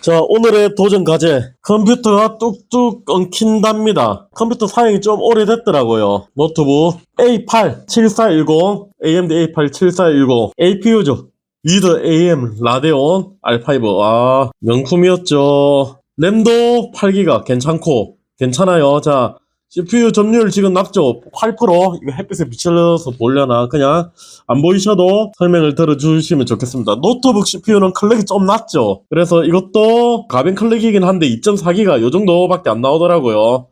자, 오늘의 도전 과제. 컴퓨터가 뚝뚝 끊긴답니다. 컴퓨터 사용이 좀 오래됐더라고요. 노트북 A8 7410, AMD A8 7410, APU죠. 위드 AM 라데온 R5. 아, 명품이었죠. 램도 8기가 괜찮고, 괜찮아요. 자, CPU 점유율 지금 낮죠? 8% 이거 햇빛에 비춰서 보려나 그냥 안 보이셔도 설명을 들어주시면 좋겠습니다. 노트북 CPU는 클럭이 좀 낮죠? 그래서 이것도 가변 클럭이긴 한데 2.4기가 요 정도밖에 안 나오더라고요.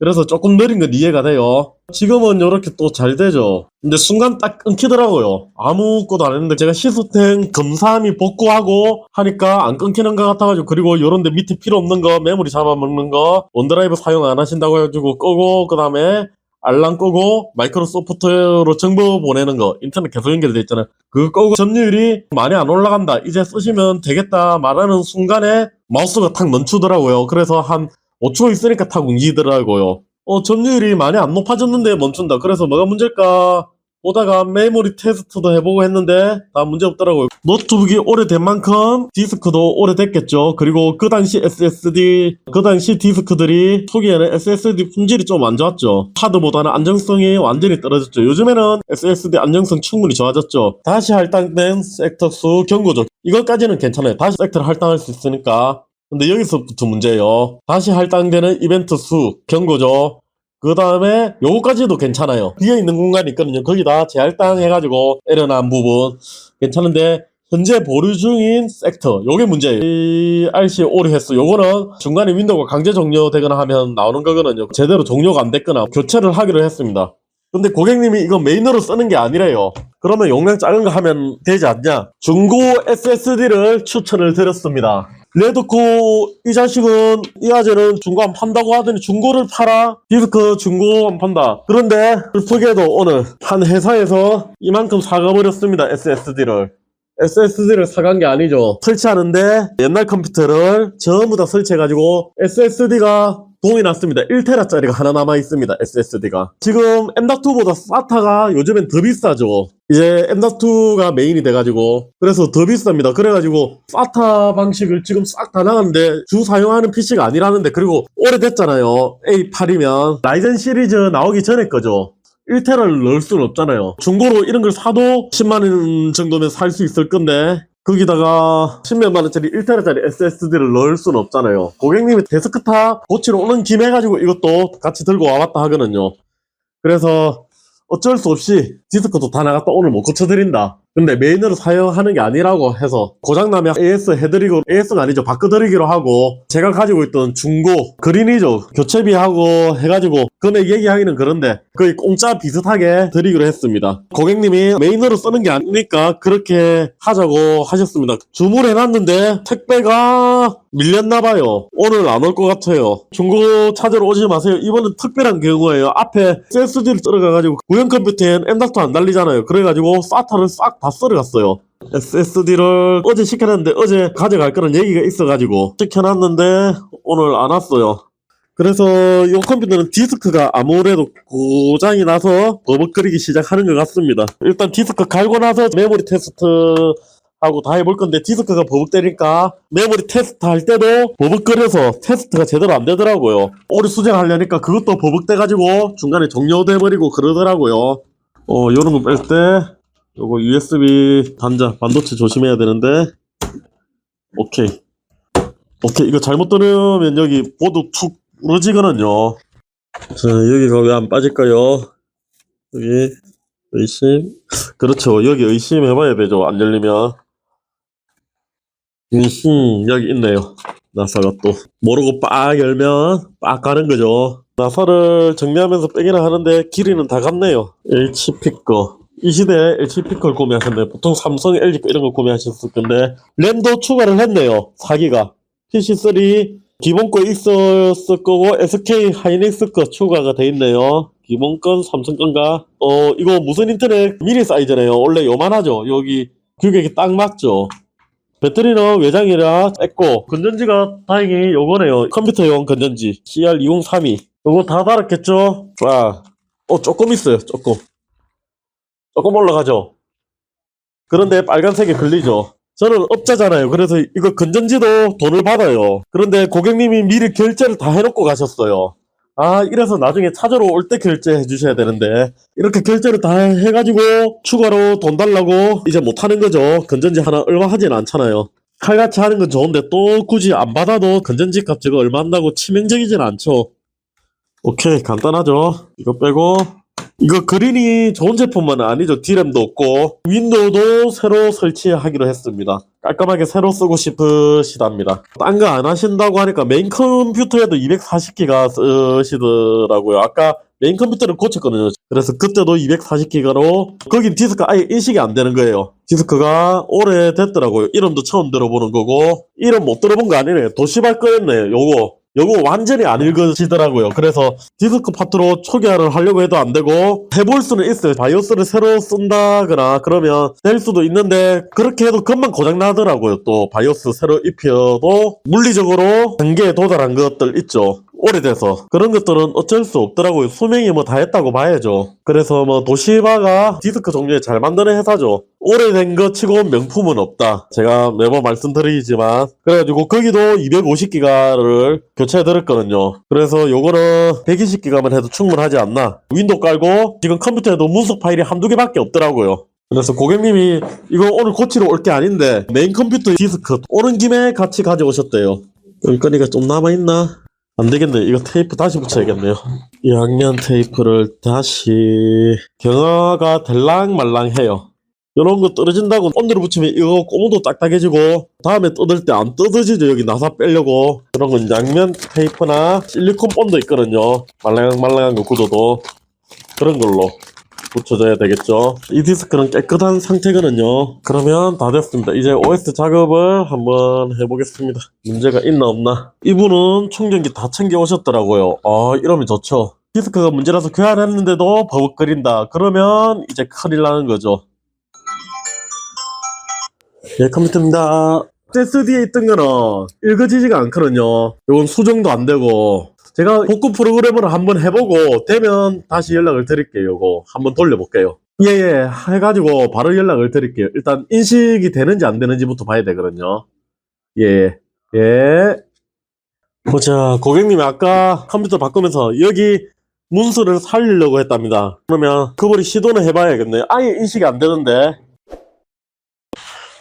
그래서 조금 느린 건 이해가 돼요. 지금은 이렇게 또 잘 되죠. 근데 순간 딱 끊기더라고요. 아무것도 안 했는데 제가 시스템 검사함이 복구하고 하니까 안 끊기는 것 같아가지고 그리고 요런데 밑에 필요 없는 거 메모리 잡아먹는 거 원드라이브 사용 안 하신다고 해가지고 끄고 그 다음에 알람 끄고 마이크로소프트로 정보 보내는 거 인터넷 계속 연결돼 있잖아요. 그거 끄고 점유율이 많이 안 올라간다. 이제 쓰시면 되겠다 말하는 순간에 마우스가 탁 멈추더라고요. 그래서 한 5초 있으니까 탁 움직이더라고요. 어, 점유율이 많이 안 높아졌는데 멈춘다. 그래서 뭐가 문제일까? 보다가 메모리 테스트도 해보고 했는데 다 문제 없더라고요. 노트북이 오래된 만큼 디스크도 오래됐겠죠. 그리고 그 당시 SSD, 그 당시 디스크들이 초기에는 SSD 품질이 좀 안 좋았죠. 하드보다는 안정성이 완전히 떨어졌죠. 요즘에는 SSD 안정성 충분히 좋아졌죠. 다시 할당된 섹터 수 경고죠. 이것까지는 괜찮아요. 다시 섹터를 할당할 수 있으니까. 근데 여기서부터 문제예요. 다시 할당되는 이벤트 수, 경고죠. 그 다음에 요거까지도 괜찮아요. 비어있는 공간이 있거든요. 거기다 재할당 해가지고 에러난 부분 괜찮은데 현재 보류 중인 섹터 요게 문제예요. 이 RC 오류 횟수 요거는 중간에 윈도우가 강제 종료되거나 하면 나오는 거거든요. 제대로 종료가 안 됐거나 교체를 하기로 했습니다. 근데 고객님이 이거 메인으로 쓰는 게 아니래요. 그러면 용량 작은 거 하면 되지 않냐? 중고 SSD를 추천을 드렸습니다. 레드코 이 자식은 이 아재는 중고 안 판다고 하더니 중고를 팔아? 디스크 중고 안 판다. 그런데 슬프게도 오늘 한 회사에서 이만큼 사가버렸습니다 SSD를. SSD를 사간 게 아니죠. 설치하는데 옛날 컴퓨터를 전부 다 설치해가지고 SSD가 동이 났습니다. 1테라짜리가 하나 남아 있습니다 SSD가. 지금 M.2보다 SATA가 요즘엔 더 비싸죠. 이제 M.2가 메인이 돼가지고. 그래서 더 비쌉니다. 그래가지고 SATA 방식을 지금 싹 다 나갔는데 주 사용하는 PC가 아니라는데 그리고 오래됐잖아요. A8이면 라이젠 시리즈 나오기 전에 거죠. 1테라를 넣을 수는 없잖아요. 중고로 이런 걸 사도 10만원 정도면 살 수 있을 건데 거기다가 10몇만 원짜리 1테라짜리 SSD를 넣을 수는 없잖아요 고객님이 데스크탑 고치러 오는 김에 해가지고 이것도 같이 들고 와봤다 하거든요 그래서 어쩔 수 없이 디스크도 다 나갔다 오늘 못 고쳐드린다. 근데 메인으로 사용하는 게 아니라고 해서 고장나면 AS 해드리고 AS가 아니죠. 바꿔드리기로 하고 제가 가지고 있던 중고 그린이죠. 교체비하고 해가지고 금액 얘기하기는 그런데 거의 공짜 비슷하게 드리기로 했습니다. 고객님이 메인으로 쓰는 게 아니니까 그렇게 하자고 하셨습니다. 주문해놨는데 택배가 밀렸나봐요. 오늘 안 올 것 같아요. 중고 찾으러 오지 마세요. 이번은 특별한 경우예요. 앞에 SSD를 썰어가가지고 구형 컴퓨터엔 M.2 안 달리잖아요. 그래가지고 SATA를 싹다 썰어갔어요. SSD를 어제 시켜놨는데 어제 가져갈 거란 얘기가 있어가지고 시켜놨는데 오늘 안 왔어요. 그래서 이 컴퓨터는 디스크가 아무래도 고장이 나서 버벅거리기 시작하는 것 같습니다. 일단 디스크 갈고 나서 메모리 테스트 하고 다 해볼 건데 디스크가 버벅대니까 메모리 테스트 할 때도 버벅거려서 테스트가 제대로 안 되더라고요. 오류 수정하려니까 그것도 버벅대가지고 중간에 종료돼버리고 그러더라고요. 어, 요런 거 뺄 때 요거 USB 단자 반도체 조심해야 되는데 오케이 오케이 이거 잘못 들으면 여기 보드 툭 부러지거든요. 자 여기가 왜 안 빠질까요? 여기 의심 그렇죠 여기 의심해봐야 되죠 안 열리면 음흠, 여기 있네요. 나사가 또. 모르고 빡 열면 빡 가는 거죠. 나사를 정리하면서 빼기는 하는데 길이는 다 같네요. HP 거. 이 시대에 HP 걸 구매하셨네요. 보통 삼성, LG 거 이런 거 구매하셨을 건데 램도 추가를 했네요. 4기가. PC3 기본 거 있었을 거고 SK 하이닉스 거 추가가 돼 있네요. 기본 건 삼성 건가? 어 이거 무슨 인터넷 미니 사이즈네요. 원래 요만하죠. 여기 규격이 딱 맞죠. 배터리는 외장이라 뺐고 건전지가 다행히 요거네요 컴퓨터용 건전지 CR2032 요거 다 달았겠죠? 아, 어 조금 있어요 조금 조금 올라가죠 그런데 빨간색에 걸리죠 저는 업자잖아요. 그래서 이거 건전지도 돈을 받아요. 그런데 고객님이 미리 결제를 다 해놓고 가셨어요. 아, 이래서 나중에 찾으러 올 때 결제해 주셔야 되는데, 이렇게 결제를 다 해가지고, 추가로 돈 달라고 이제 못하는 거죠. 건전지 하나 얼마 하진 않잖아요. 칼같이 하는 건 좋은데, 또 굳이 안 받아도 건전지 값 저거 얼마 한다고 치명적이진 않죠. 오케이, 간단하죠. 이거 빼고, 이거 그린이 좋은 제품만 아니죠. D램도 없고 윈도우도 새로 설치하기로 했습니다. 깔끔하게 새로 쓰고 싶으시답니다. 딴 거 안 하신다고 하니까 메인 컴퓨터에도 240기가 쓰시더라고요. 아까 메인 컴퓨터를 고쳤거든요. 그래서 그때도 240기가로 거긴 디스크 아예 인식이 안 되는 거예요. 디스크가 오래됐더라고요. 이름도 처음 들어보는 거고 이름 못 들어본 거 아니네. 도시발 거였네. 요거. 요거 완전히 안 읽어지더라고요. 그래서 디스크 파트로 초기화를 하려고 해도 안 되고 해볼 수는 있어요. 바이오스를 새로 쓴다거나 그러면 될 수도 있는데 그렇게 해도 금방 고장 나더라고요. 또 바이오스 새로 입혀도 물리적으로 한계에 도달한 것들 있죠. 오래돼서 그런 것들은 어쩔 수 없더라고요. 수명이 뭐 다 했다고 봐야죠. 그래서 뭐 도시바가 디스크 종류에 잘 만드는 회사죠. 오래된 거 치고 명품은 없다. 제가 매번 말씀드리지만 그래가지고 거기도 250기가를 교체해 드렸거든요. 그래서 요거는 120기가만 해도 충분하지 않나. 윈도우 깔고 지금 컴퓨터에도 문서 파일이 한두 개밖에 없더라고요. 그래서 고객님이 이거 오늘 고치러 올 게 아닌데 메인 컴퓨터 디스크 오는 김에 같이 가져오셨대요. 여기거리가 좀 남아있나? 안 되겠네. 이거 테이프 다시 붙여야겠네요. 2학년 테이프를 다시 경화가 될랑말랑해요. 이런 거 떨어진다고 온도를 붙이면 이거 고무도 딱딱해지고 다음에 뜯을 때 안 뜯어지죠. 여기 나사 빼려고 그런 건 양면 테이프나 실리콘 본드 있거든요. 말랑말랑한 거 구도도 그런 걸로 붙여줘야 되겠죠. 이 디스크는 깨끗한 상태거든요. 그러면 다 됐습니다. 이제 OS 작업을 한번 해보겠습니다. 문제가 있나 없나. 이분은 충전기 다 챙겨 오셨더라고요. 아 이러면 좋죠. 디스크가 문제라서 교환했는데도 버벅거린다. 그러면 이제 큰일 나는 거죠. 예, 컴퓨터입니다. SD에 있던 거는 읽어지지가 않거든요. 이건 수정도 안 되고 제가 복구 프로그램을 한번 해보고 되면 다시 연락을 드릴게요. 요거 한번 돌려볼게요. 예 예 해가지고 바로 연락을 드릴게요. 일단 인식이 되는지 안 되는지부터 봐야 되거든요. 예 예. 보자 고객님이 아까 컴퓨터 바꾸면서 여기 문서를 살리려고 했답니다. 그러면 그분이 시도는 해봐야겠네요. 아예 인식이 안 되는데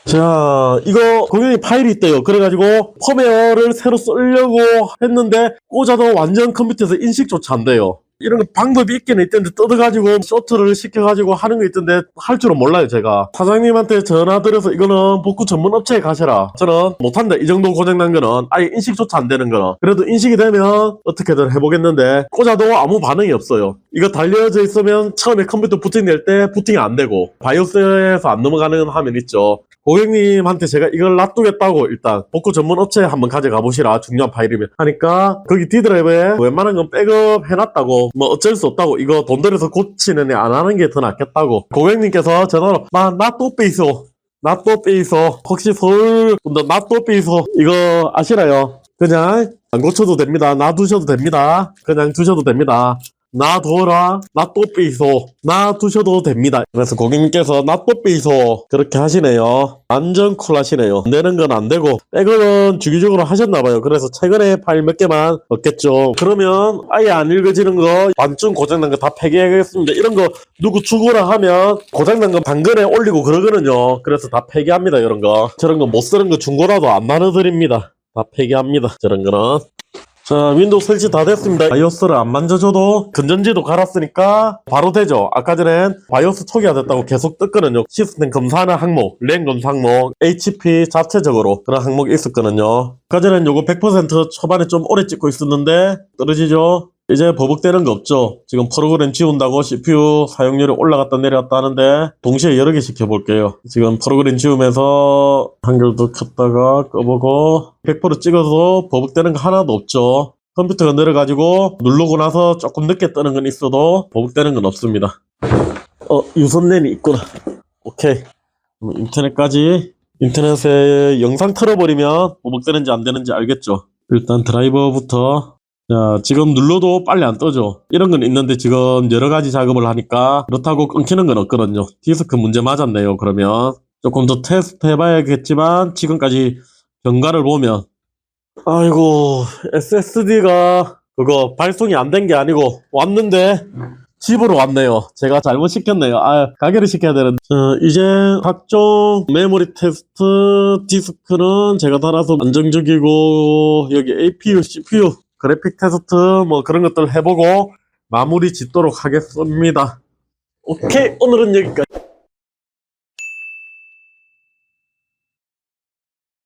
자, 이거 고객님 파일이 있대요. 그래가지고 펌웨어를 새로 쓰려고 했는데 꽂아도 완전 컴퓨터에서 인식조차 안 돼요. 이런 거 방법이 있긴 있던데 뜯어가지고 쇼트를 시켜가지고 하는 거 있던데 할 줄은 몰라요 제가. 사장님한테 전화 드려서 이거는 복구 전문 업체에 가셔라. 저는 못한다. 이 정도 고장난 거는 아예 인식조차 안 되는 거는. 그래도 인식이 되면 어떻게든 해보겠는데 꽂아도 아무 반응이 없어요. 이거 달려져 있으면 처음에 컴퓨터 부팅 낼때 부팅이 안 되고 바이오스에서 안 넘어가는 화면 있죠 고객님한테 제가 이걸 놔두겠다고 일단 복구 전문 업체에 한번 가져가 보시라 중요한 파일이면. 하니까 거기 D드라이브에 웬만한 건 백업 해놨다고 뭐 어쩔 수 없다고 이거 돈 들여서 고치는 애 안 하는 게 더 낫겠다고. 고객님께서 전화로 나나또 빼있어 나또 빼있어 혹시 서울 나또 빼있어 이거 아시나요? 그냥 안 고쳐도 됩니다. 놔두셔도 됩니다. 그냥 두셔도 됩니다 놔둬라. 놔또 빼있어 놔두셔도 됩니다. 그래서 고객님께서 놔또 빼있어 그렇게 하시네요. 완전 쿨하시네요. 안 되는 건 안 되고 백업은 주기적으로 하셨나봐요. 그래서 최근에 파일 몇 개만 얻겠죠. 그러면 아예 안 읽어지는 거 반쯤 고장난 거 다 폐기하겠습니다. 이런 거 누구 주고라 하면 고장난 거 당근에 올리고 그러거든요. 그래서 다 폐기합니다 이런 거. 저런 거 못 쓰는 거 중고라도 안 나눠드립니다. 다 폐기합니다 저런 거는 자, 윈도우 설치 다 됐습니다. 바이오스를 안 만져줘도 건전지도 갈았으니까 바로 되죠. 아까 전엔 바이오스 초기화 됐다고 계속 떴거든요. 시스템 검사하는 항목, 랜 검사 항목, HP 자체적으로 그런 항목이 있었거든요. 아까 전엔 요거 100% 초반에 좀 오래 찍고 있었는데 떨어지죠. 이제 버벅대는 거 없죠. 지금 프로그램 지운다고 CPU 사용률이 올라갔다 내려갔다 하는데 동시에 여러 개 시켜볼게요. 지금 프로그램 지우면서 한글도 켰다가 꺼보고 100% 찍어서 버벅대는 거 하나도 없죠. 컴퓨터가 느려가지고 누르고 나서 조금 늦게 뜨는 건 있어도 버벅대는 건 없습니다. 어 유선랜이 있구나. 오케이. 인터넷까지 인터넷에 영상 틀어버리면 버벅대는지 안 되는지 알겠죠. 일단 드라이버부터 자, 지금 눌러도 빨리 안 떠죠. 이런 건 있는데 지금 여러 가지 작업을 하니까 그렇다고 끊기는 건 없거든요. 디스크 문제 맞았네요, 그러면. 조금 더 테스트 해봐야겠지만 지금까지 경과를 보면 아이고 SSD가 그거 발송이 안 된 게 아니고 왔는데 집으로 왔네요. 제가 잘못 시켰네요. 아, 가게를 시켜야 되는데. 어, 이제 각종 메모리 테스트 디스크는 제가 달아서 안정적이고 여기 APU, CPU, 그래픽 테스트 뭐 그런 것들 해보고 마무리 짓도록 하겠습니다. 오케이 오늘은 여기까지.